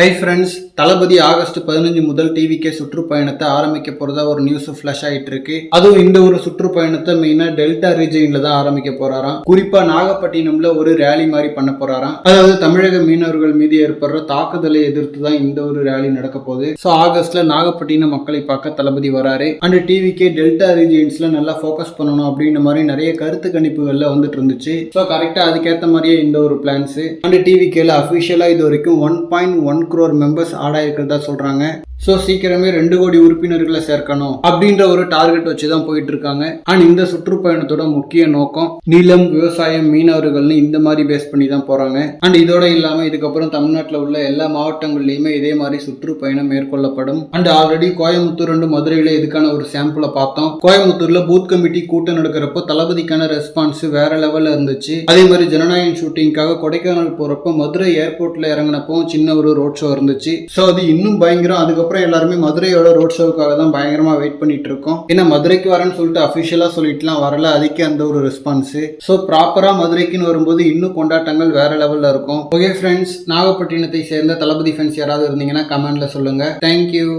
Hi friends தளபதி August பதினஞ்சு முதல் டிவிக்கே சுற்றுப்பயணத்தை ஆரம்பிக்க போறதா ஒரு நியூஸ் ஃபிளாஷ் ஆயிட்டு இருக்கு. அதுவும் இந்த ஒரு சுற்றுப்பயணத்தை மெயினா டெல்டா ரீஜன்ல தான் ஆரம்பிக்க போறாராம். குறிப்பா நாகப்பட்டினம்ல ஒரு ரேலி மாதிரி பண்ண போறாராம். அதாவது தமிழக மீனவர்கள் மீது ஏற்படுற தாக்குதலை எதிர்த்து தான் இந்த ஒரு ரேலி நடக்க போகுது. ஸோ ஆகஸ்ட்ல நாகப்பட்டினம் மக்களை பார்க்க தளபதி வராரு. அண்ட் டிவிக்கே டெல்டா ரீஜியன்ஸ்ல நல்லா ஃபோக்கஸ் பண்ணணும் அப்படின்ற மாதிரி நிறைய கருத்து கணிப்புகள்ல வந்துட்டு இருந்துச்சு. ஸோ கரெக்டா அதுக்கேற்ற மாதிரியே இந்த ஒரு பிளான்ஸ் அண்ட் டிவிக்கேல அஃபிஷியலாக இது வரைக்கும் one point one crore members add ஆகிருக்கிறதா சொல்றாங்க. ஸோ சீக்கிரமே ரெண்டு கோடி உறுப்பினர்களை சேர்க்கணும் அப்படின்ற ஒரு டார்கெட் வச்சு தான் போயிட்டு இருக்காங்க அண்ட் இந்த சுற்றுப்பயணத்தோட முக்கிய நோக்கம் நிலம் விவசாயம் மீனவர்கள்னு இந்த மாதிரி பேஸ் பண்ணி தான் போறாங்க. அண்ட் இதோட இல்லாம இதுக்கப்புறம் தமிழ்நாட்டில் உள்ள எல்லா மாவட்டங்கள்லயுமே இதே மாதிரி சுற்றுப்பயணம் மேற்கொள்ளப்படும். அண்ட் ஆல்ரெடி கோயம்புத்தூர் அண்ட் மதுரையில இதுக்கான ஒரு சாம்பிளை பார்த்தோம். கோயம்புத்தூர்ல பூத் கமிட்டி கூட்டம் நடக்கிறப்போ தளபதிக்கான ரெஸ்பான்ஸ் வேற லெவல்ல இருந்துச்சு. அதே மாதிரி ஜனநாயகம் ஷூட்டிங்காக கொடைக்கானல் போறப்போ மதுரை ஏர்போர்ட்ல இறங்கினப்போ சின்ன ஒரு ரோட் ஷோ இருந்துச்சு. ஸோ அது இன்னும் பயங்கரம். அதுக்கப்புறம் எல்லாருமே மதுரையோட ரோட் ஷோவுக்காக தான் பயங்கரமா வெயிட் பண்ணிட்டு இருக்கோம் ஏன்னா மதுரைக்கு வரேன்னு சொல்லிட்டு அஃபிஷியலாக சொல்லிட்டுலாம் வரல. அதுக்கே அந்த ஒரு ரெஸ்பான்ஸ் ஸோ ப்ராப்பரா மதுரைக்குன்னு வரும்போது இன்னும் கொண்டாட்டங்கள் வேற லெவல்ல இருக்கும். ஓகே ஃப்ரெண்ட்ஸ் நாகப்பட்டினத்தை சேர்ந்த தளபதி ஃபேன்ஸ் யாராவது இருந்தீங்கன்னா கமெண்ட்ல சொல்லுங்க. தேங்க்யூ